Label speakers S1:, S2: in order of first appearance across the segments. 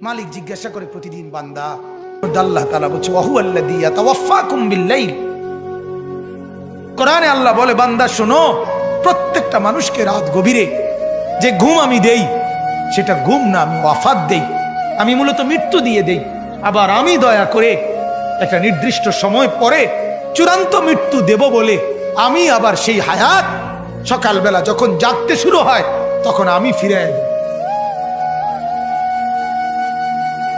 S1: মালিক জিজ্ঞাসা করে প্রতিদিন, বান্দা আল্লাহ তাআলা বলছে ওহু আল্লাযী ইয়াতাওয়াফাকুম বিল্লাইল। কোরআনে আল্লাহ বলে, বান্দা, শোনো, প্রত্যেকটা মানুষকে রাত গভীরে যে ঘুম আমি দেই, সেটা ঘুম না, আমি ওয়াফাত দেই। আমি মূলত মৃত্যু দিয়ে দেই। আবার আমি দয়া করে একটা নির্দিষ্ট সময় পরে চূড়ান্ত মৃত্যু দেব বলে আমি আবার সেই হায়াত সকালবেলা যখন জাগতে শুরু হয়, তখন আমি ফিরে দিই।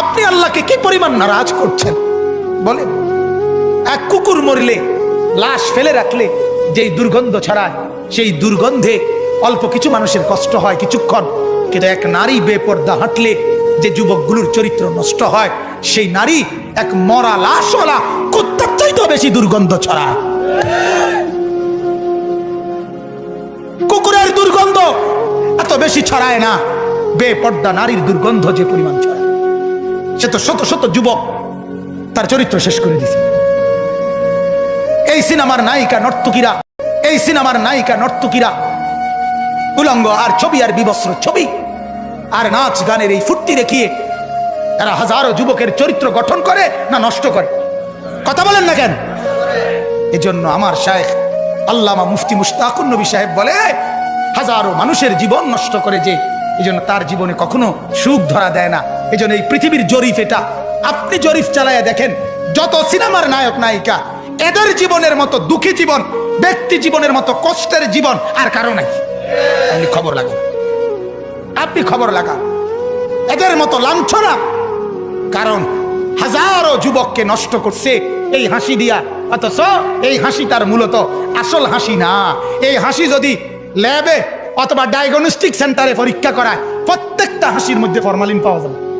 S1: আপনি আল্লাহকে কি পরিমাণ নারাজ করছেন? বলেন। এক কুকুর মরলে, লাশ ফেলে রাখলে, যেই দুর্গন্ধ ছড়ায়, সেই দুর্গন্ধে অল্প কিছু মানুষের কষ্ট হয় কিছুক্ষণ। কিন্তু এক নারী বেপর্দা হাঁটলে, যে যুবকগুলোর চরিত্র নষ্ট হয়, সেই নারী এক মরা লাশওয়ালা কুত্তার চাইতেও বেশি দুর্গন্ধ ছড়ায়। কুকুরের দুর্গন্ধ এত বেশি ছড়ায় না। বেপর্দা নারীর দুর্গন্ধ যে পরিমাণ ছড়ায়। সে তো শত শত যুবক তার চরিত্র শেষ করে দিছে। এই সিনেমার নায়িকা নর্তকীরা, এই সিনেমার নায়িকা নর্তকীরা, উলঙ্গ আর ছবি আর বিবস্ত্র ছবি আর নাচ গানের এই ফুর্তি দেখিয়ে এরা হাজারো যুবকের চরিত্র গঠন করে না নষ্ট করে? কথা বলেন না কেন? এজন্য আমার শায়েখ আল্লামা মুফতি মুশতাকুন নবী সাহেব বলে, হাজারো মানুষের জীবন নষ্ট করে যে এই জন্য তার জীবনে কখনো সুখ ধরা দেয় না। এই এই পৃথিবীর জরিফ এটা। আপনি জরিফ চালায়া দেখেন, যত সিনেমার নায়ক, নায়িকা, এদের জীবনের মতো দুঃখী জীবন, ব্যক্তি জীবনের মতো কষ্টের জীবন আর কারও নাই। আপনি খবর লাগান। আপনি খবর লাগান। এদের মতো লাঞ্ছনা। কারণ হাজারো যুবককে নষ্ট করছে এই হাসি দিয়া। অথচ এই হাসি তার মূলত আসল হাসি না। এই হাসি যদি ল্যাবে অথবা ডায়াগনস্টিক সেন্টারে পরীক্ষা করায়, প্রত্যেকটা হাসির মধ্যে ফরমালিন পাওয়া যাবে।